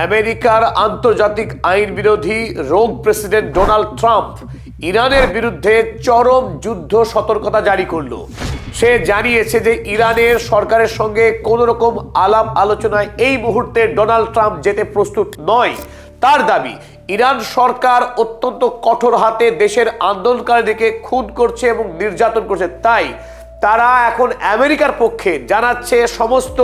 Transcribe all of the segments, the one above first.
আমেরিকার আন্তর্জাতিক আইন বিরোধী রোগ প্রেসিডেন্ট ডোনাল্ড ট্রাম্প ইরানের বিরুদ্ধে চরম যুদ্ধ সতর্কতা জারি করল। সে জানিয়েছে যে ইরানের সরকারের সঙ্গে কোনো রকম আলাপ আলোচনায় এই মুহূর্তে ডোনাল্ড ট্রাম্প যেতে প্রস্তুত নয়। তার দাবি, ইরান সরকার অত্যন্ত কঠোর হাতে দেশের আন্দোলনকারীদেরকে খুন করছে এবং নির্যাতন করছে। তাই তারা এখন আমেরিকার পক্ষে জানাচ্ছে সমস্ত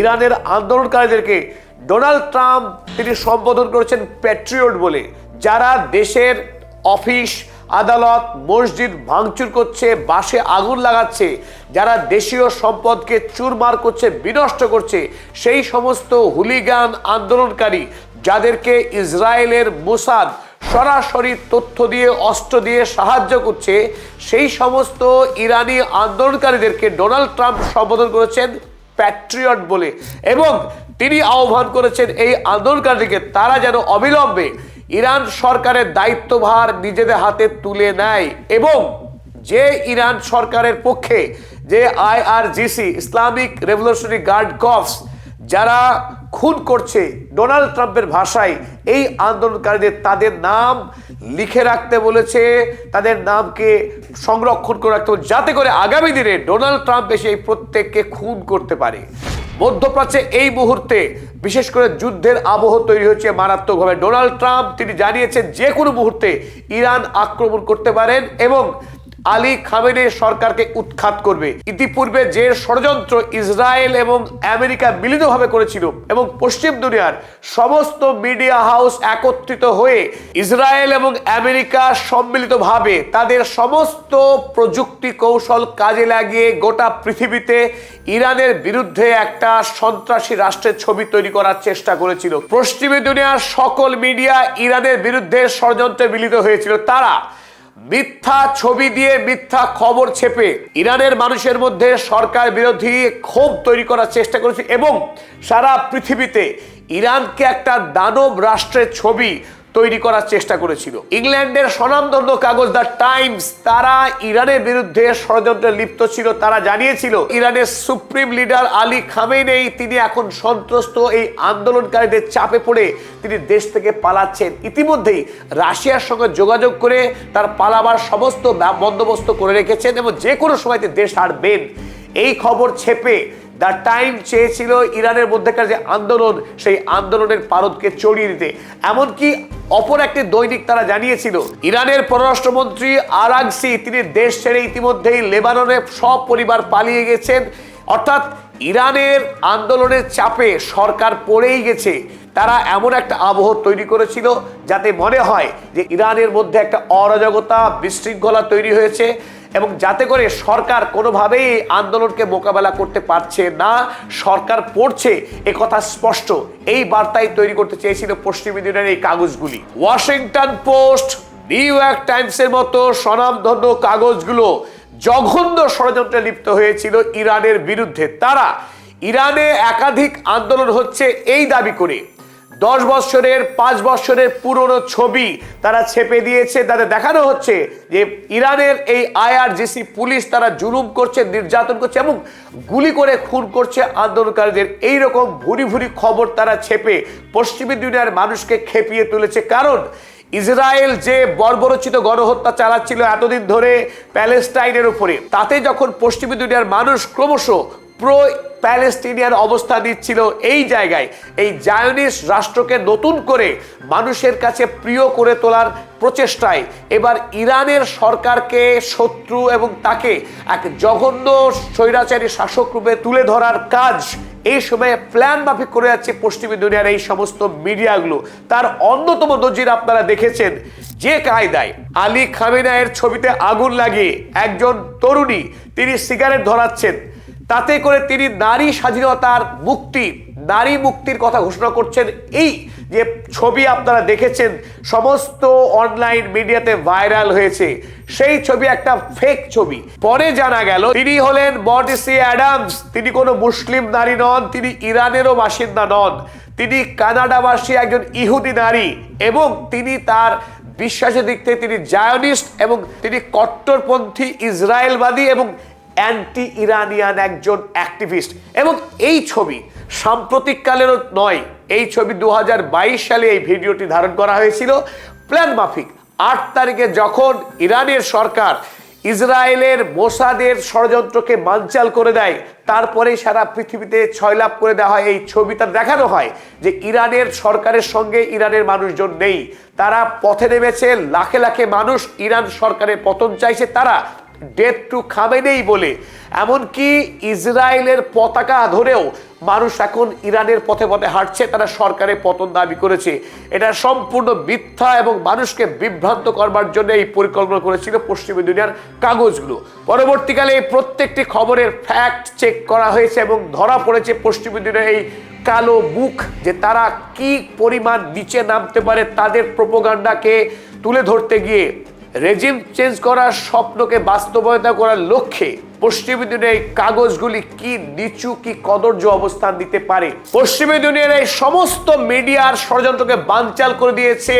ইরানের আন্দোলনকারীদেরকে ডোনাল্ড ট্রাম্প, তিনি সম্বোধন করেছেন প্যাট্রিয়ট বলে, যারা দেশের অফিস, আদালত, মসজিদ ভাঙচুর করছে, বাসে আগুন লাগাচ্ছে, যারা দেশীয় সম্পদকে চুরমার করছে, বিনষ্ট করছে, সেই সমস্ত হুলিগান আন্দোলনকারী, যাদেরকে ইসরায়েলের মোসাদ সরাসরি তথ্য দিয়ে, অস্ত্র দিয়ে সাহায্য করছে, সেই সমস্ত ইরানি আন্দোলনকারীদেরকে ডোনাল্ড ট্রাম্প সম্বোধন করেছেন প্যাট্রিয়ট বলে। এবং তিনি আহ্বান করেছেন এই আন্দোলনকারীকে তারা যেন অবিলম্বে ইরান সরকারের দায়িত্বভার নিজেদের হাতে তুলে নেয় এবং যে ইরান সরকারের পক্ষে যে IRGC, Islamic revolutionary guard corps যারা খুন করছে ডোনাল্ড ট্রাম্পের ভাষায়, এই আন্দোলনকারীদের তাদের নাম লিখে রাখতে বলেছে, তাদের নামকে সংরক্ষণ করে রাখতে যাতে করে আগামী দিনে ডোনাল্ড ট্রাম্প এসে এই প্রত্যেককে খুন করতে পারে। মধ্যপ্রাচ্যে এই মুহূর্তে বিশেষ করে যুদ্ধের আবহ তৈরি হয়েছে মারাত্মকভাবে। ডোনাল্ড ট্রাম্প, তিনি জানিয়েছেন যে কোনো মুহূর্তে ইরান আক্রমণ করতে পারেন এবং আলী খামেনের সরকারকে উৎখাত করবে। ইতিপূর্বে যে ষড়যন্ত্র ইসরায়েল এবং আমেরিকা মিলিতভাবে করেছিল এবং পশ্চিম দুনিয়ার সমস্ত মিডিয়া হাউস একত্রিত হয়ে ইসরায়েল এবং আমেরিকা সম্মিলিতভাবে তাদের সমস্ত প্রযুক্তি কৌশল কাজে লাগিয়ে গোটা পৃথিবীতে ইরানের বিরুদ্ধে একটা সন্ত্রাসী রাষ্ট্রের ছবি তৈরি করার চেষ্টা করেছিল। পশ্চিমী দুনিয়ার সকল মিডিয়া ইরানের বিরুদ্ধে ষড়যন্ত্রে মিলিত হয়েছিল। তারা মিথ্যা ছবি দিয়ে মিথ্যা খবর ছেপে ইরানের মানুষের মধ্যে সরকার বিরোধী ক্ষোভ তৈরি করার চেষ্টা করেছে এবং সারা পৃথিবীতে ইরানকে একটা দানব রাষ্ট্রের ছবি তৈরি করার চেষ্টা করেছিল। ইংল্যান্ডের স্বনামধন্য কাগজ দ্য টাইমস, তারা ইরানের বিরুদ্ধে ষড়যন্ত্রে লিপ্ত ছিল, তারা জানিয়েছিল, ইরানের সুপ্রিম লিডার আলী খামেনেই তিনি এখন সন্ত্রস্ত, এই আন্দোলনকারীদের চাপে পড়ে তিনি দেশ থেকে পালাচ্ছেন। ইতিমধ্যেই রাশিয়ার সঙ্গে যোগাযোগ করে তার পালাবার সমস্ত বন্দোবস্ত করে রেখেছেন এবং যে কোনো সময় তিনি দেশ হারবেন। এই খবর ছেপে দ্য টাইম চেয়েছিল ইরানের মধ্যেকার যে আন্দোলন, সেই আন্দোলনের পারদকে চড়িয়ে দিতে। এমনকি অপর একটি দৈনিক তারা জানিয়েছিল, ইরানের পররাষ্ট্রমন্ত্রী আরাগসি, তিনি দেশ ছেড়ে ইতিমধ্যেই লেবাননে সব পরিবার পালিয়ে গেছেন। অর্থাৎ ইরানের আন্দোলনের চাপে সরকার পড়েই গেছে। তারা এমন একটা আবহ তৈরি করেছিল যাতে মনে হয় যে ইরানের মধ্যে একটা অরাজকতা বিশৃঙ্খলা তৈরি হয়েছে। এবং যাতে করে সরকার কোনোভাবেই আন্দোলনকে মোকাবেলা করতে পারছে না, সরকার পড়ছে, এ কথা স্পষ্ট। এই বার্তাই তৈরি করতে চেয়েছিল পশ্চিম দিনের এই কাগজগুলি। ওয়াশিংটন পোস্ট, নিউ ইয়র্ক টাইমসের মতো স্বনামধন্য কাগজগুলো জঘন্য ষড়যন্ত্রে লিপ্ত হয়েছিল ইরানের বিরুদ্ধে। তারা ইরানে একাধিক আন্দোলন হচ্ছে এই দাবি করে। দশ বছরের পাঁচ বছরের পুরনো ছবি তারা ছেপে দিয়েছে। তাদের দেখানো হচ্ছে যে ইরানের এই আইআরজিসি পুলিশ তারা জুলুম করছে, নির্যাতন করছে এবং গুলি করে খুন করছে আন্দোলনকারীদের। এই রকম ভুরি ভুরি খবর তারা ছেপে পশ্চিমী দুনিয়ার মানুষকে খেপিয়ে তুলেছে। কারণ ইসরায়েল যে বর্বরচিত গণহত্যা চালাচ্ছিল এতদিন ধরে প্যালেস্টাইনের উপরে, তাতে যখন পশ্চিমী দুনিয়ার মানুষ ক্রমশ প্রো প্যালেস্টিনিয়ান অবস্থা দিচ্ছিল এই জায়গায়। এই জায়নিস রাষ্ট্রকে নতুন করে মানুষের কাছে প্রিয় করে তোলার প্রচেষ্টায় এবার ইরানের সরকারকে শত্রু এবং তাকে এক জঘন্য স্বৈরাচারী শাসক রূপে তুলে ধরার কাজ এই সময়ে প্ল্যান মাফিক করে যাচ্ছে পশ্চিমী দুনিয়ার এই সমস্ত মিডিয়াগুলো। তার অন্যতম নজির আপনারা দেখেছেন যে কায়দায় আলী খামেনায়ের ছবিতে আগুন লাগিয়ে একজন তরুণী তিনি সিগারেট ধরাচ্ছেন। তাতে করে তিনি নারী স্বাধীনতার মুক্তি, নারী মুক্তির কথা ঘোষণা করছেন এই যে ছবি আপনারা দেখেছেন, সমস্ত অনলাইন মিডিয়াতে ভাইরাল হয়েছে। সেই ছবি একটা ফেক ছবি। পরে জানা গেল, তিনি হলেন মর্টিসি অ্যাডামস। তিনি কোনো মুসলিম নারী নন, তিনি ইরানেরও বাসিন্দা নন। তিনি কানাডাবাসী, একজন ইহুদি নারী এবং তিনি তার বিশ্বাসের দিক থেকে তিনি জায়নিস্ট এবং তিনি কট্টরপন্থী ইসরায়েলবাদী এবং অ্যান্টি ইরানিয়ান একজন অ্যাক্টিভিস্ট এবং এই ছবি সাম্প্রতিককালেরও নয়, এই ছবি দু হাজার বাইশ সালে এই ভিডিওটি ধারণ করা হয়েছিল। প্ল্যান মাফিক, আট তারিখে যখন ইরানের সরকার ইসরায়েলের মোসাদের ষড়যন্ত্রকে বানচাল করে দেয় তারপরে সারা পৃথিবীতে ছয়লাভ করে দেওয়া হয়। এই ছবিটা দেখানো হয় যে ইরানের সরকারের সঙ্গে ইরানের মানুষজন নেই। তারা পথে নেমেছে, লাখে লাখে মানুষ ইরান সরকারের পতন চাইছে। তারা ডেথ টু খামেনেই বলে। এমনকি ইসরায়েলের পতাকা ধরেও মানুষ এখন ইরানের পথে পথে হাঁটছে, তারা সরকারের পতন দাবি করেছে। এটা সম্পূর্ণ মিথ্যা এবং মানুষকে বিভ্রান্ত করবার জন্য এই পরিকল্পনা করেছিল পশ্চিমী দুনিয়ার কাগজগুলো। পরবর্তীকালে এই প্রত্যেকটি খবরের ফ্যাক্ট চেক করা হয়েছে এবং ধরা পড়েছে পশ্চিমী দুনিয়ার এই কালো মুখ যে তারা কি পরিমাণ নিচে নামতে পারে, তাদের প্রোপোগান্ডাকে তুলে ধরতে গিয়ে রেজিম চেঞ্জ করার স্বপ্নকে বাস্তবায়িত করার লক্ষ্যে পশ্চিমী দুনিয়ার কাগজগুলি কি নিচু, কি কদর্য অবস্থান দিতে পারে? পশ্চিমী দুনিয়ার এই সমস্ত মিডিয়ার ষড়যন্ত্রকে বানচাল করে দিয়েছে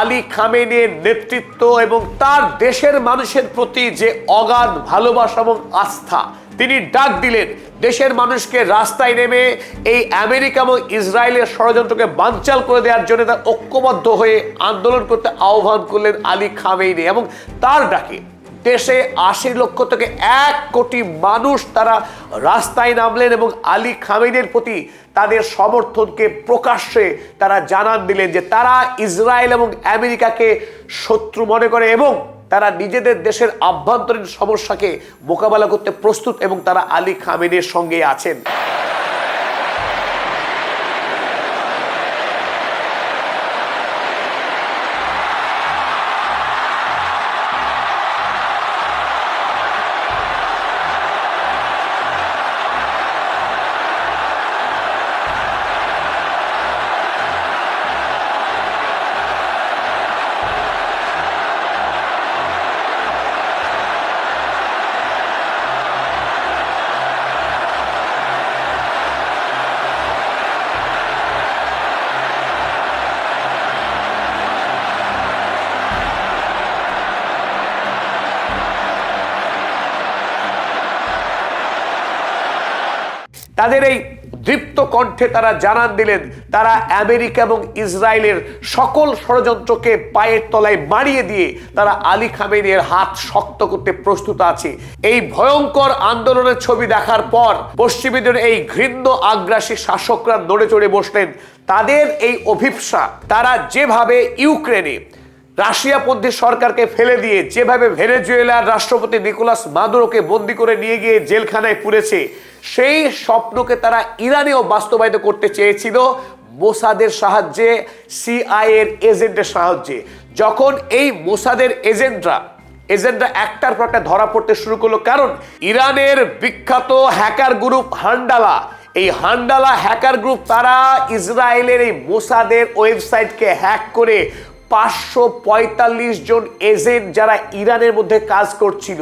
আলী খামেনের নেতৃত্ব এবং তার দেশের মানুষের প্রতি যে অগাধ ভালোবাসা এবং আস্থা, তিনি ডাক দিলেন দেশের মানুষকে রাস্তায় নেমে এই আমেরিকা এবং ইসরায়েলের ষড়যন্ত্রকে বানচাল করে দেওয়ার জন্য তার ঐক্যবদ্ধ হয়ে আন্দোলন করতে আহ্বান করলেন আলী খামেইনি এবং তার ডাকে দেশে আশি লক্ষ থেকে এক কোটি মানুষ তারা রাস্তায় নামলেন এবং আলী খামেনের প্রতি তাদের সমর্থনকে প্রকাশ্যে তারা জানান দিলেন যে তারা ইসরায়েল এবং আমেরিকাকে শত্রু মনে করে এবং তারা নিজেদের দেশের আভ্যন্তরীণ সমস্যাকে মোকাবেলা করতে প্রস্তুত এবং তারা আলী খামেনের সঙ্গে আছেন। তাদের এই দীপ্ত কণ্ঠে তারা জানান দিলেন, তারা আমেরিকা এবং ইসরায়েলের সকল ষড়যন্ত্রকে পায়ের তলায় মারিয়ে দিয়ে তারা আলী খামেনের হাত শক্ত করতে প্রস্তুত আছে। এই ভয়ঙ্কর আন্দোলনের ছবি দেখার পর পশ্চিমীদের এই ঘৃণ্য আগ্রাসী শাসকরা নড়ে চড়ে বসলেন। তাদের এই অভিপ্সা, তারা যেভাবে ইউক্রেনে রাশিয়াপন্থী সরকারকে ফেলে দিয়ে যেভাবে ভেনেজুয়েলার রাষ্ট্রপতি নিকোলাস মাদুরোকে বন্দি করে নিয়ে গিয়ে জেলখানায় পুরেছে সেই স্বপ্নকে তারা ইরানেও বাস্তবায়িত করতে চেয়েছিল মোসাদের সাহায্যে সিআইএর এজেন্টের সাহায্যে। যখন এই মোসাদের এজেন্টরা এজেন্টরা একটার পর একটা ধরা পড়তে শুরু করল, কারণ ইরানের বিখ্যাত হ্যাকার গ্রুপ হান্ডালা, এই হান্ডালা হ্যাকার গ্রুপ তারা ইসরায়েলের এই মোসাদের ওয়েবসাইটকে হ্যাক করে পাঁচশো পঁয়তাল্লিশ জন এজেন্ট যারা ইরানের মধ্যে কাজ করছিল।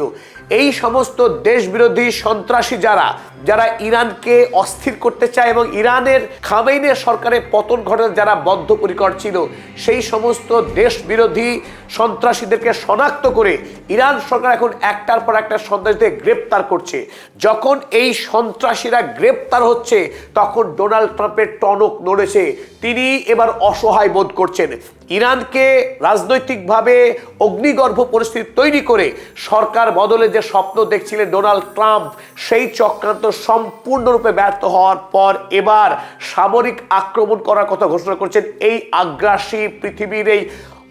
এই সমস্ত দেশবিরোধী সন্ত্রাসী যারা যারা ইরানকে অস্থির করতে চায় এবং ইরানের খামেইনের সরকারের পতন ঘটাতে যারা বদ্ধপরিকর ছিল, সেই সমস্ত দেশ বিরোধী সন্ত্রাসীদেরকে শনাক্ত করে ইরান সরকার এখন একটার পর একটা সন্ত্রাসীদের গ্রেপ্তার করছে। যখন এই সন্ত্রাসীরা গ্রেপ্তার হচ্ছে, তখন ডোনাল্ড ট্রাম্পের টনক নড়েছে। তিনি এবার অসহায় বোধ করছেন। ইরানকে রাজনৈতিকভাবে অগ্নিগর্ভ পরিস্থিতি তৈরি করে সরকার বদলে যে স্বপ্ন দেখছিলেন ডোনাল্ড ট্রাম্প, সেই চক্রান্ত সম্পূর্ণরূপে ব্যর্থ হওয়ার পর এবার সামরিক আক্রমণ করার কথা ঘোষণা করছেন এই আগ্রাসী পৃথিবীর এই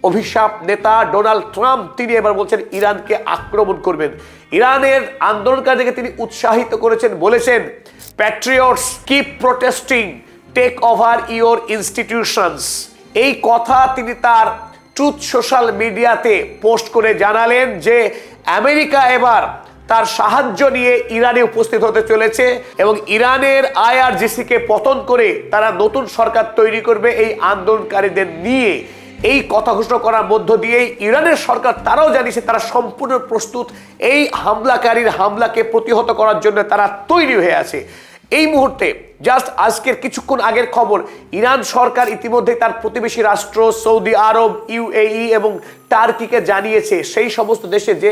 অভিশাপ নেতা ডোনাল্ড ট্রাম্প। তিনি এবার বলছেন, ইরানকে আক্রমণ করবেন। ইরানের আন্দোলনকারীদেরকে তিনি উৎসাহিত করেছেন, বলেছেন patriots keep protesting take over your institutions এই কথা তিনি তার ট্রুথ সোশ্যাল মিডিয়াতে পোস্ট করে জানালেন যে আমেরিকা এবার তার সাহায্য নিয়ে ইরানে উপস্থিত হতে চলেছে এবং ইরানের আইআরজিসিকে পতন করে তারা নতুন সরকার তৈরি করবে এই আন্দোলনকারীদের নিয়ে। এই কথা ঘোষণা করার মধ্য দিয়ে ইরানের সরকার তারাও জানিয়েছে তারা সম্পূর্ণ প্রস্তুত। এই হামলাকারীর হামলাকে প্রতিহত করার জন্য তারা তৈরি হয়ে আছে। এই মুহূর্তে জাস্ট আজকের কিছুক্ষণ আগের খবর, ইরান সরকার ইতিমধ্যে তার প্রতিবেশী রাষ্ট্র সৌদি আরব ইউএই এবং টার্কিকে জানিয়েছে, সেই সমস্ত দেশে যে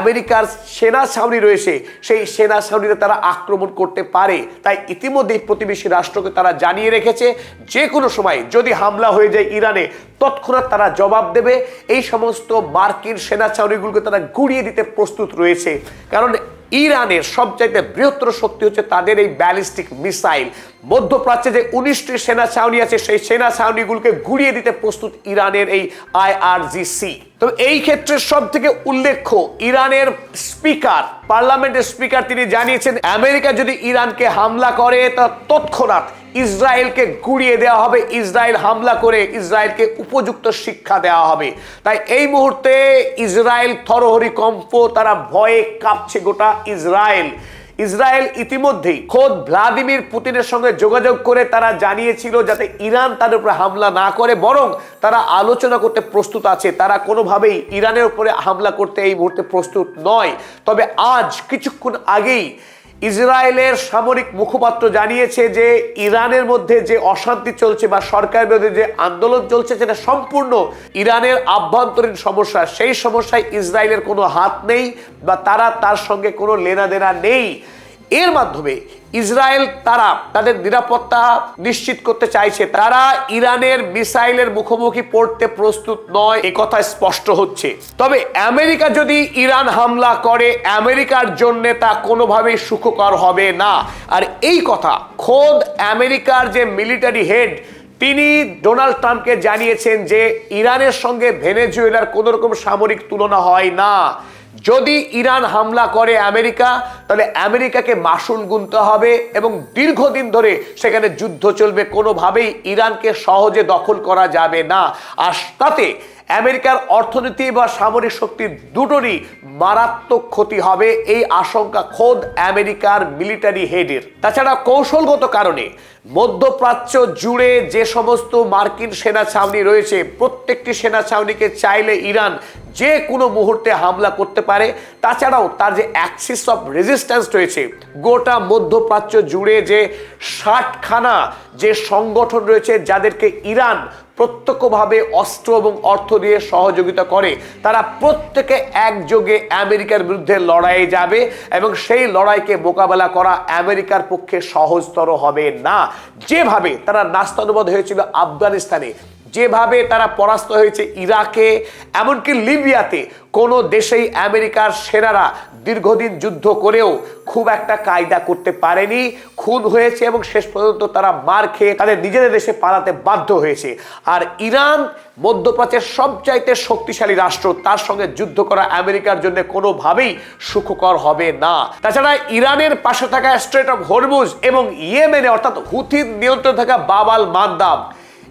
আমেরিকার সেনা ছাউনি রয়েছে, সেই সেনা ছাউনিতে তারা আক্রমণ করতে পারে। তাই ইতিমধ্যেই প্রতিবেশী রাষ্ট্রকে তারা জানিয়ে রেখেছে, যে কোনো সময় যদি হামলা হয়ে যায় ইরানে, তৎক্ষণাৎ তারা জবাব দেবে। এই সমস্ত মার্কিন সেনা ছাউনিগুলোকে তারা গুড়িয়ে দিতে প্রস্তুত রয়েছে। কারণ ইরানের সবচাইতে বৃহত্তর শক্তি হচ্ছে তাদের এই ব্যালিস্টিক মিসাইল। মধ্যপ্রাচ্যে যে উনিশটি সেনা ছাউনি আছে, সেই সেনা ছাউনিগুলোকে ঘুরিয়ে দিতে প্রস্তুত ইরানের এই আইআরজিসি। তবে এই ক্ষেত্রে সব থেকে উল্লেখ্য, ইরানের স্পিকার, পার্লামেন্টের স্পিকার তিনি জানিয়েছেন, আমেরিকা যদি ইরানকে হামলা করে, তা তৎক্ষণাৎ ইসরায়েলকে গুড়িয়ে দেওয়া হবে, ইসরায়েল হামলা করে ইসরায়েলকে উপযুক্ত শিক্ষা দেওয়া হবে। তাই এই মুহূর্তে ইসরায়েল থরহরি কম্প, তারা ভয়ে কাঁপছে গোটা ইসরায়েল। ইসরায়েল ইতিমধ্যেই খোদ ভ্লাদিমির পুতিনের সঙ্গে যোগাযোগ করে তারা জানিয়েছিল যাতে ইরান তাদের উপরে হামলা না করে, বরং তারা আলোচনা করতে প্রস্তুত আছে। তারা কোনোভাবেই ইরানের উপরে হামলা করতে এই মুহূর্তে প্রস্তুত নয়। তবে আজ, কিছুক্ষণ আগেই ইসরায়েলের সামরিক মুখপাত্র জানিয়েছে যে ইরানের মধ্যে যে অশান্তি চলছে বা সরকার বিরোধী যে আন্দোলন চলছে, সেটা সম্পূর্ণ ইরানের আভ্যন্তরীণ সমস্যা। সেই সমস্যায় ইসরায়েলের কোনো হাত নেই বা তারা তার সঙ্গে কোনো লেনাদেনা নেই। এর মাধ্যমে ইসরায়েল তারা তাদের নিরাপত্তা নিশ্চিত করতে চাইছে। তারা ইরানের মিসাইলের মুখোমুখি পড়তে প্রস্তুত নয়, এ কথা স্পষ্ট হচ্ছে। তবে আমেরিকা যদি ইরান হামলা করে, আমেরিকার জন্য তা কোনোভাবেই সুখকর হবে না। আর এই কথা খোদ আমেরিকার যে মিলিটারি হেড, তিনি ডোনাল্ড ট্রাম্পকে জানিয়েছেন যে ইরানের সঙ্গে ভেনেজুয়েলার কোনো রকম সামরিক তুলনা হয় না। যদি ইরান হামলা করে আমেরিকা, তাহলে আমেরিকাকে মাসুল গুনতে হবে এবং দীর্ঘদিন ধরে সেখানে যুদ্ধ চলবে। কোনোভাবেই ইরানকে সহজে দখল করা যাবে না। আর তাতে আমেরিকার অর্থনীতি বা সামরিক শক্তির দুটোরই মারাত্মক ক্ষতি হবে এই আশঙ্কা খোদ আমেরিকার মিলিটারি হেডের। তাছাড়া কৌশলগত কারণে মধ্যপ্রাচ্য জুড়ে যে সমস্ত মার্কিন সেনা ছাউনি রয়েছে, প্রত্যেকটি সেনা ছাউনিকে চাইলে ইরান যে কোনো মুহূর্তে হামলা করতে পারে। তাছাড়াও তার যে অ্যাক্সিস অফ রেজিস্ট্যান্স রয়েছে, গোটা মধ্যপ্রাচ্য জুড়ে যে ষাটখানা যে সংগঠন রয়েছে, যাদেরকে ইরান প্রত্যক্ষভাবে অস্ত্র এবং অর্থ দিয়ে সহযোগিতা করে, তারা প্রত্যেকে একযোগে আমেরিকার বিরুদ্ধে লড়াইয়ে যাবে এবং সেই লড়াইকে মোকাবেলা করা আমেরিকার পক্ষে সহজতর হবে না। যেভাবে তারা নাস্তানুবাদ হয়েছিল আফগানিস্তানে যেভাবে তারা পরাস্ত হয়েছে ইরাকে, এমনকি লিবিয়াতে, কোনো দেশেই আমেরিকার সেনারা দীর্ঘদিন যুদ্ধ করেও খুব একটা কায়দা করতে পারেনি, খুন হয়েছে এবং শেষ পর্যন্ত তারা মার খেয়ে তাদের নিজেদের দেশে পালাতে বাধ্য হয়েছে। আর ইরান, মধ্যপ্রাচ্যের সবচাইতে শক্তিশালী রাষ্ট্র, তার সঙ্গে যুদ্ধ করা আমেরিকার জন্য কোনোভাবেই সুখকর হবে না। তাছাড়া ইরানের পাশে থাকা স্ট্রেট অফ হরমুজ এবং ইয়েমেনে, অর্থাৎ হুথির নিয়ন্ত্রণ থাকা বাবাল মান্দাব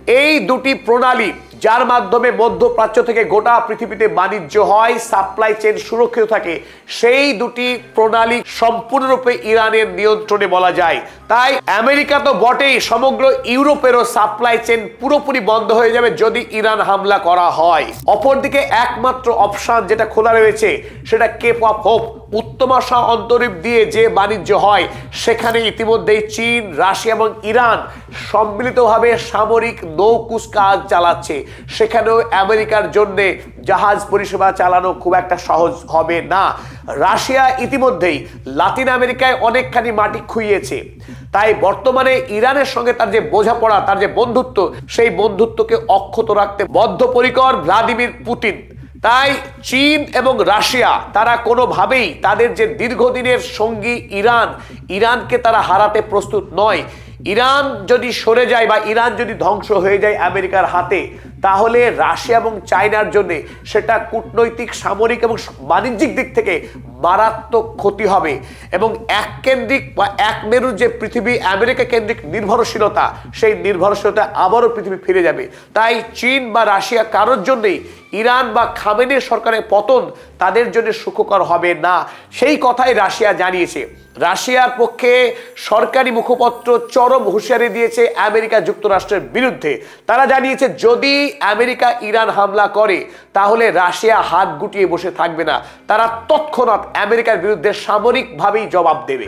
এই দুটি প্রণালী, যার মাধ্যমে মধ্যপ্রাচ্য থেকে গোটা পৃথিবীতে বাণিজ্য হয় সাপ্লাই চেন সুরক্ষিত থাকে, সেই দুটি প্রণালী সম্পূর্ণরূপে ইরানের নিয়ন্ত্রণে বলা যায়। তাই আমেরিকা তো বটেই সমগ্র ইউরোপেরও সাপ্লাই চেন পুরোপুরি বন্ধ হয়ে যাবে যদি ইরান হামলা করা হয়। অপরদিকে একমাত্র অপশন যেটা খোলা রয়েছে, সেটা কেপ অফ হোপ উত্তমাশা অন্তরীপ দিয়ে যে বাণিজ্য হয়, সেখানে ইতিমধ্যেই চীন, রাশিয়া এবং ইরান সম্মিলিতভাবে সামরিক নৌকুচ কাজ চালাচ্ছে। সেখানেও আমেরিকার জন্য জাহাজ পরিষেবা চালানো খুব একটা সহজ হবে না। রাশিয়া ইতিমধ্যেই লাতিন আমেরিকায় অনেকখানি মাটি খুইয়েছে। তাই বর্তমানে ইরানের সঙ্গে তার যে বোঝাপড়া, তার যে বন্ধুত্ব, সেই বন্ধুত্বকে অক্ষত রাখতে বদ্ধপরিকর ভ্লাদিমির পুতিন তাই চীন এবং রাশিয়া, তারা কোনোভাবেই তাদের যে দীর্ঘদিনের সঙ্গী ইরান, ইরানকে তারা হারাতে প্রস্তুত নয়। ইরান যদি সরে যায় বা ইরান যদি ধ্বংস হয়ে যায় আমেরিকার হাতে তাহলে রাশিয়া এবং চায়নার জন্য সেটা কূটনৈতিক, সামরিক এবং বাণিজ্যিক দিক থেকে মারাত্মক ক্ষতি হবে। এবং এক কেন্দ্রিক বা এক মেরুর যে পৃথিবী, আমেরিকা কেন্দ্রিক নির্ভরশীলতা, সেই নির্ভরশীলতা আবারও পৃথিবী ফিরে যাবে। তাই চীন বা রাশিয়া কারোর জন্যেই, ইরান বা খামেনের সরকারের পতন তাদের জন্য সুখকর হবে না। সেই কথাই রাশিয়া জানিয়েছে। রাশিয়ার পক্ষে সরকারি মুখপত্র চরম হুঁশিয়ারি দিয়েছে আমেরিকা যুক্তরাষ্ট্রের বিরুদ্ধে। তারা জানিয়েছে, যদি আমেরিকা ইরান হামলা করে, তাহলে রাশিয়া হাত গুটিয়ে বসে থাকবে না। তারা তৎক্ষণাৎ আমেরিকার বিরুদ্ধে সামরিকভাবেই জবাব দেবে।